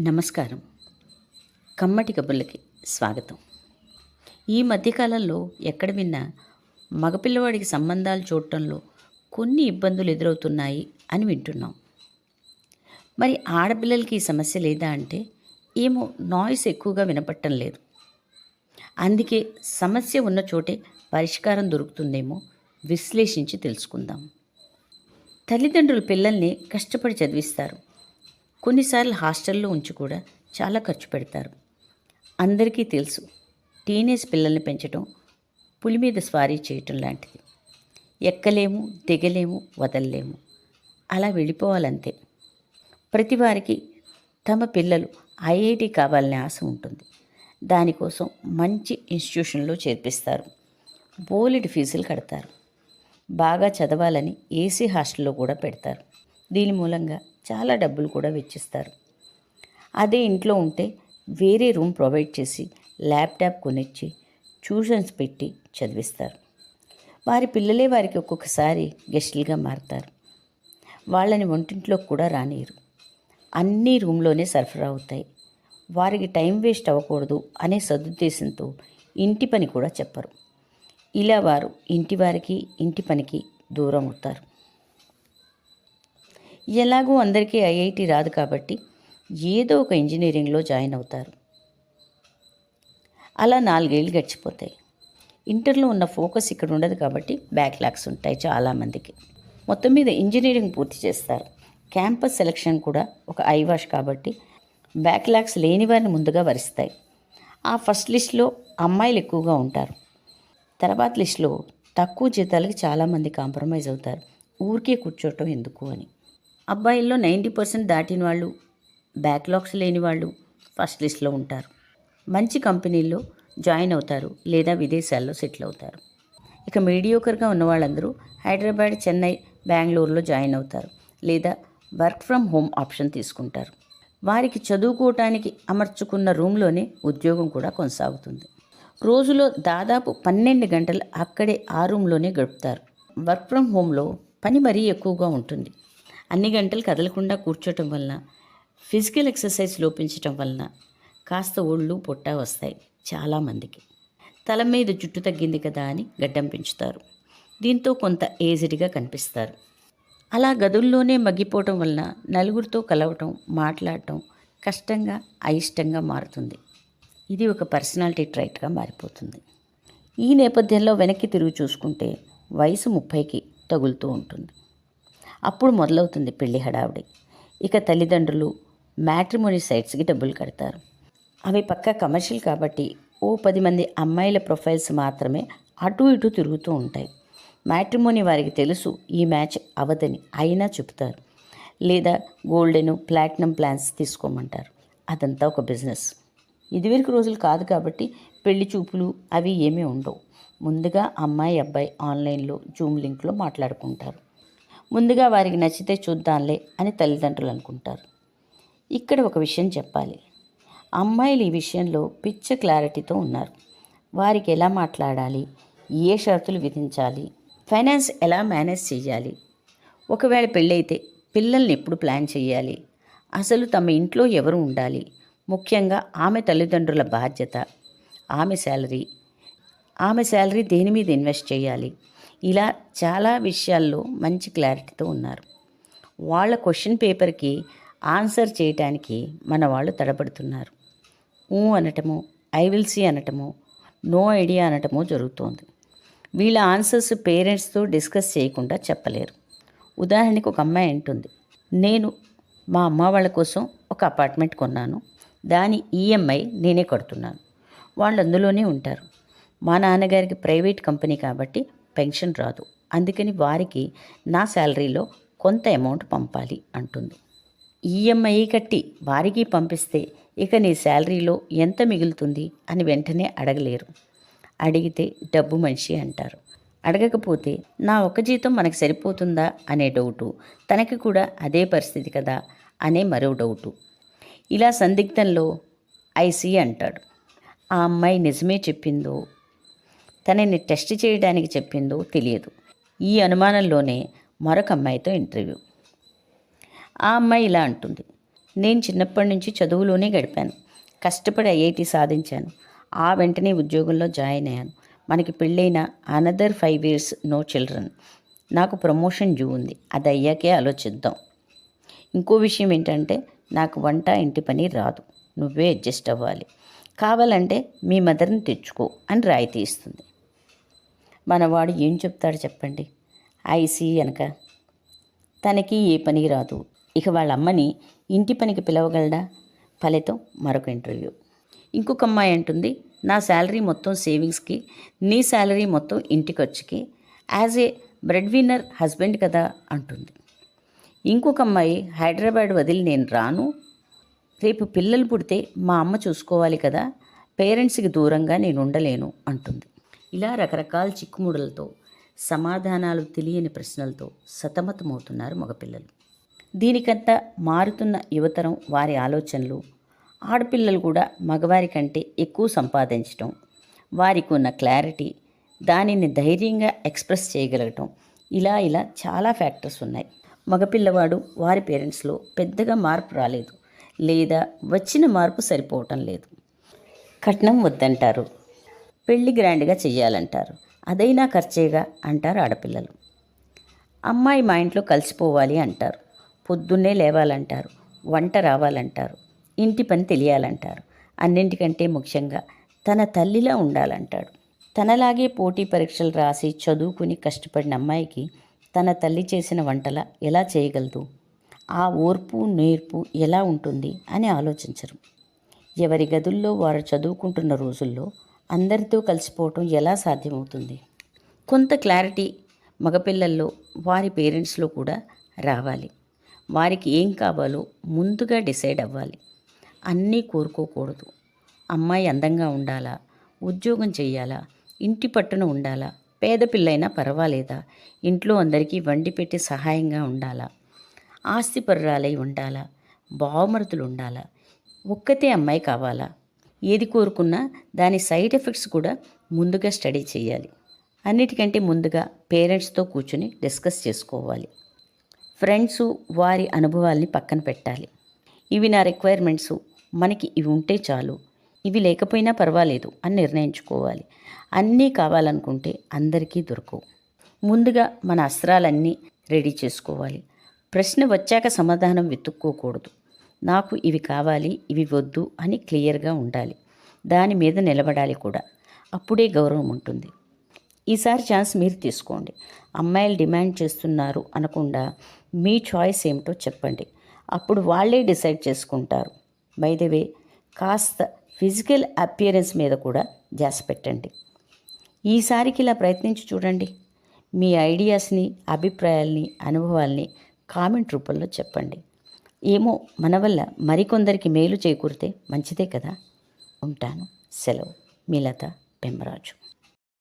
నమస్కారం. కమ్మటి కబుర్లకి స్వాగతం. ఈ మధ్యకాలంలో ఎక్కడ విన్నా మగపిల్లవాడికి సంబంధాలు చూడటంలో కొన్ని ఇబ్బందులు ఎదురవుతున్నాయి అని వింటున్నాం. మరి ఆడపిల్లలకి ఈ సమస్య లేదా అంటే ఏమో నాయిస్ ఎక్కువగా వినపట్టం లేదు. అందుకే సమస్య ఉన్న చోటే పరిష్కారం దొరుకుతుందేమో విశ్లేషించి తెలుసుకుందాం. తల్లిదండ్రులు పిల్లల్ని కష్టపడి చదివిస్తారు. కొన్నిసార్లు హాస్టల్లో ఉంచి కూడా చాలా ఖర్చు పెడతారు. అందరికీ తెలుసు టీనేజ్ పిల్లల్ని పెంచడం పులి మీద స్వారీ చేయటం లాంటిది. ఎక్కలేము దిగలేము వదలలేము. అలా వెళ్ళిపోవాలంతే. ప్రతి వారికి తమ పిల్లలు ఐఐటి కావాలనే ఆశ ఉంటుంది. దానికోసం మంచి ఇన్స్టిట్యూషన్లో చేర్పిస్తారు. బోలెడు ఫీజులు కడతారు. బాగా చదవాలని ఏసీ హాస్టల్లో కూడా పెడతారు. దీని మూలంగా చాలా డబ్బులు కూడా వెచ్చిస్తారు. అదే ఇంట్లో ఉంటే వేరే రూమ్ ప్రొవైడ్ చేసి ల్యాప్టాప్ కొనిచ్చి ట్యూషన్స్ పెట్టి చదివిస్తారు. వారి పిల్లలే వారికి ఒక్కొక్కసారి గెస్టులుగా మారుతారు. వాళ్ళని వంటింట్లో కూడా రానియరు. అన్నీ రూమ్లోనే సరఫరా అవుతాయి. వారికి టైం వేస్ట్ అవ్వకూడదు అనే సదుద్దేశంతో ఇంటి పని కూడా చెప్పరు. ఇలా వారు ఇంటి వారికి ఇంటి పనికి దూరం అవుతారు. ఎలాగూ అందరికీ ఐఐటి రాదు కాబట్టి ఏదో ఒక ఇంజనీరింగ్లో జాయిన్ అవుతారు. అలా నాలుగేళ్ళు గడిచిపోతాయి. ఇంటర్లో ఉన్న ఫోకస్ ఇక్కడ ఉండదు కాబట్టి బ్యాక్లాగ్స్ ఉంటాయి చాలామందికి మొత్తం మీద ఇంజనీరింగ్ పూర్తి చేస్తారు. క్యాంపస్ సెలక్షన్ కూడా ఒక ఐవాష్ కాబట్టి బ్యాక్లాగ్స్ లేని వారిని ముందుగా వరిస్తాయి. ఆ ఫస్ట్ లిస్ట్లో అమ్మాయిలు ఎక్కువగా ఉంటారు. తర్వాత లిస్టులో తక్కువ జీతాలకి చాలామంది కాంప్రమైజ్ అవుతారు. ఊరికే కూర్చోవటం ఎందుకు అని. అబ్బాయిల్లో నైంటీ పర్సెంట్ దాటిన వాళ్ళు బ్యాక్లాగ్స్ లేని వాళ్ళు ఫస్ట్ లిస్ట్లో ఉంటారు. మంచి కంపెనీల్లో జాయిన్ అవుతారు లేదా విదేశాల్లో సెటిల్ అవుతారు. ఇక మీడియోకర్గా ఉన్న వాళ్ళందరూ హైదరాబాద్ చెన్నై బెంగళూరులో జాయిన్ అవుతారు లేదా వర్క్ ఫ్రమ్ హోమ్ ఆప్షన్ తీసుకుంటారు. వారికి చదువుకోవటానికి అమర్చుకున్న రూమ్లోనే ఉద్యోగం కూడా కొనసాగుతుంది. రోజులో దాదాపు పన్నెండు గంటలు అక్కడే ఆ రూమ్లోనే గడుపుతారు. వర్క్ ఫ్రమ్ హోమ్లో పని మరీ ఎక్కువగా ఉంటుంది. అన్ని గంటలు కదలకుండా కూర్చోటం వలన ఫిజికల్ ఎక్సర్సైజ్ లోపించటం వలన కాస్త ఒళ్ళు పొట్ట వస్తాయి చాలామందికి తల మీద జుట్టు తగ్గింది కదా అని గడ్డం పెంచుతారు. దీంతో కొంత ఏజ్డ్గా కనిపిస్తారు. అలా గదుల్లోనే మగ్గిపోవటం వలన నలుగురితో కలవటం మాట్లాడటం కష్టంగా అయిష్టంగా మారుతుంది. ఇది ఒక పర్సనాలిటీ ట్రైట్గా మారిపోతుంది. ఈ నేపథ్యంలో వెనక్కి తిరిగి చూసుకుంటే వయసు ముప్పైకి తగులుతూ ఉంటుంది. అప్పుడు మొదలవుతుంది పెళ్ళి హడావిడి. ఇక తల్లిదండ్రులు మ్యాట్రిమోనీ సైట్స్కి డబ్బులు కడతారు. అవి పక్క కమర్షియల్ కాబట్టి ఓ పది మంది అమ్మాయిల ప్రొఫైల్స్ మాత్రమే అటు ఇటు తిరుగుతూ ఉంటాయి. మ్యాట్రిమోనీ వారికి తెలుసు ఈ మ్యాచ్ అవదని అయినా చెబుతారు. లేదా గోల్డెన్ ప్లాటినం ప్లాన్స్ తీసుకోమంటారు. అదంతా ఒక బిజినెస్. ఇదివరకు రోజులు కాదు కాబట్టి పెళ్ళి చూపులు అవి ఏమీ ఉండవు. ముందుగా అమ్మాయి అబ్బాయి ఆన్లైన్లో జూమ్ లింక్లో మాట్లాడుకుంటారు. ముందుగా వారికి నచ్చితే చూద్దాంలే అని తల్లిదండ్రులు అనుకుంటారు. ఇక్కడ ఒక విషయం చెప్పాలి. అమ్మాయిలు ఈ విషయంలో పిచ్చ క్లారిటీతో ఉన్నారు. వారికి ఎలా మాట్లాడాలి? ఏ షరతులు విధించాలి? ఫైనాన్స్ ఎలా మేనేజ్ చేయాలి? ఒకవేళ పెళ్ళైతే పిల్లల్ని ఎప్పుడు ప్లాన్ చేయాలి? అసలు తమ ఇంట్లో ఎవరు ఉండాలి? ముఖ్యంగా ఆమె తల్లిదండ్రుల బాధ్యత ఆమె శాలరీ. ఆమె శాలరీ దేని మీద ఇన్వెస్ట్ చేయాలి? ఇలా చాలా విషయాల్లో మంచి క్లారిటీతో ఉన్నారు. వాళ్ళ క్వశ్చన్ పేపర్కి ఆన్సర్ చేయటానికి మన వాళ్ళు తడబడుతున్నారు. ఊ అనటము ఐ విల్ సీ అనటము నో ఐడియా అనటము జరుగుతోంది. వీళ్ళ ఆన్సర్స్ పేరెంట్స్తో డిస్కస్ చేయకుండా చెప్పలేరు. ఉదాహరణకు ఒక అమ్మాయి అంటుంది నేను మా అమ్మ వాళ్ళ కోసం ఒక అపార్ట్మెంట్ కొన్నాను. దాని ఈఎంఐ నేనే కడుతున్నాను. వాళ్ళు అందులోనే ఉంటారు. మా నాన్నగారికి ప్రైవేట్ కంపెనీ కాబట్టి పెన్షన్ రాదు. అందుకని వారికి నా శాలరీలో కొంత అమౌంట్ పంపాలి అంటుంది. ఈఎంఐ కట్టి వారికి పంపిస్తే ఇక నీ శాలరీలో ఎంత మిగులుతుంది అని వెంటనే అడగలేరు. అడిగితే డబ్బు మనిషి అంటారు. అడగకపోతే నా ఒక జీతం మనకు సరిపోతుందా అనే డౌటు తనకి కూడా అదే పరిస్థితి కదా అనే మరో డౌటు. ఇలా సందిగ్ధంలో ఐసీ అంటాడు. ఆ అమ్మాయి నిజమే చెప్పిందో తనని టెస్ట్ చేయడానికి చెప్పిందో తెలియదు. ఈ అనుమానంలోనే మరొక అమ్మాయితో ఇంటర్వ్యూ. ఆ అమ్మాయి ఇలా అంటుంది. నేను చిన్నప్పటి నుంచి చదువులోనే గడిపాను. కష్టపడి ఐఐటి సాధించాను. ఆ వెంటనే ఉద్యోగంలో జాయిన్ అయ్యాను. మనకి పెళ్ళైన another five years no children. నాకు ప్రమోషన్ డ్యూ ఉంది. అది అయ్యాకే ఆలోచిద్దాం. ఇంకో విషయం ఏంటంటే నాకు వంట ఇంటి పని రాదు. నువ్వే అడ్జస్ట్ అవ్వాలి. కావాలంటే మీ మదర్ని తెచ్చుకో అని రాయితీ ఇస్తుంది. మనవాడు ఏం చెప్తాడు చెప్పండి? ఐసీ అనక. తనకి ఏ పని రాదు. ఇక వాళ్ళ అమ్మని ఇంటి పనికి పిలవగలడా? ఫలితం మరొక ఇంటర్వ్యూ. ఇంకొక అమ్మాయి అంటుంది నా శాలరీ మొత్తం సేవింగ్స్కి నీ శాలరీ మొత్తం ఇంటి ఖర్చుకి as a breadwinner husband కదా అంటుంది. ఇంకొక అమ్మాయి హైదరాబాద్ వదిలి నేను రాను. రేపు పిల్లలు పుడితే మా అమ్మ చూసుకోవాలి కదా. పేరెంట్స్కి దూరంగా నేను ఉండలేను అంటుంది. ఇలా రకరకాల చిక్కుముడులతో సమాధానాలు తెలియని ప్రశ్నలతో సతమతమవుతున్నారు మగపిల్లలు. దీనికంతా మారుతున్న యువతరం వారి ఆలోచనలు ఆడపిల్లలు కూడా మగవారి కంటే ఎక్కువ సంపాదించటం వారికి ఉన్న క్లారిటీ దానిని ధైర్యంగా ఎక్స్ప్రెస్ చేయగలగటం ఇలా ఇలా చాలా ఫ్యాక్టర్స్ ఉన్నాయి. మగపిల్లవాడు వారి పేరెంట్స్లో పెద్దగా మార్పు రాలేదు లేదా వచ్చిన మార్పు సరిపోవటం లేదు. కట్నం వద్దంటారు. పెళ్ళి గ్రాండ్గా చెయ్యాలంటారు. అదైనా ఖర్చేగా అంటారు ఆడపిల్లలు. అమ్మాయి మా ఇంట్లో కలిసిపోవాలి అంటారు. పొద్దున్నే లేవాలంటారు. వంట రావాలంటారు. ఇంటి పని తెలియాలంటారు. అన్నింటికంటే ముఖ్యంగా తన తల్లిలా ఉండాలంటాడు. తనలాగే పోటీ పరీక్షలు రాసి చదువుకుని కష్టపడిన అమ్మాయికి తన తల్లి చేసిన వంటల ఎలా చేయగలదు? ఆ ఓర్పు నేర్పు ఎలా ఉంటుంది అని ఆలోచించరు. ఎవరి గదుల్లో వారు చదువుకుంటున్న రోజుల్లో అందరితో కలిసిపోవటం ఎలా సాధ్యమవుతుంది? కొంత క్లారిటీ మగపిల్లల్లో వారి పేరెంట్స్లో కూడా రావాలి. వారికి ఏం కావాలో ముందుగా డిసైడ్ అవ్వాలి. అన్నీ కోరుకోకూడదు. అమ్మాయి అందంగా ఉండాలా? ఉద్యోగం చేయాలా? ఇంటి పట్టున ఉండాలా? పేద పిల్లైనా పర్వాలేదా? ఇంట్లో అందరికీ వండి పెట్టి సహాయంగా ఉండాలా? ఆస్తిపరురాలై ఉండాలా? బావమరుతులు ఉండాలా? ఒక్కతే అమ్మాయి కావాలా? ఏది కోరుకున్నా దాని సైడ్ ఎఫెక్ట్స్ కూడా ముందుగా స్టడీ చేయాలి. అన్నిటికంటే ముందుగా పేరెంట్స్తో కూర్చుని డిస్కస్ చేసుకోవాలి. ఫ్రెండ్స్ వారి అనుభవాల్ని పక్కన పెట్టాలి. ఇవి నా రిక్వైర్మెంట్స్. మనకి ఇవి ఉంటే చాలు. ఇవి లేకపోయినా పర్వాలేదు అని నిర్ణయించుకోవాలి. అన్నీ కావాలనుకుంటే అందరికీ దొరకవు. ముందుగా మన అస్త్రాలన్నీ రెడీ చేసుకోవాలి. ప్రశ్న వచ్చాక సమాధానం వెతుక్కోకూడదు. నాకు ఇవి కావాలి ఇవి వద్దు అని క్లియర్గా ఉండాలి. దాని మీద నిలబడాలి కూడా. అప్పుడే గౌరవం ఉంటుంది. ఈసారి ఛాన్స్ మీరు తీసుకోండి. అమ్మాయిలు డిమాండ్ చేస్తున్నారు అనకుండా మీ చాయిస్ ఏమిటో చెప్పండి. అప్పుడు వాళ్ళే డిసైడ్ చేసుకుంటారు. బై ద వే కాస్త ఫిజికల్ అపియరెన్స్ మీద కూడా జాస్ పెట్టండి. ఈసారికి ఇలా ప్రయత్నించి చూడండి. మీ ఐడియాస్ని అభిప్రాయాల్ని అనుభవాల్ని కామెంట్ రూపంలో చెప్పండి. ఏమో మన వల్ల మరికొందరికి మేలు చేకూరితే మంచిదే కదా. ఉంటాను. సెలవు. మీ లత పెమ్మరాజు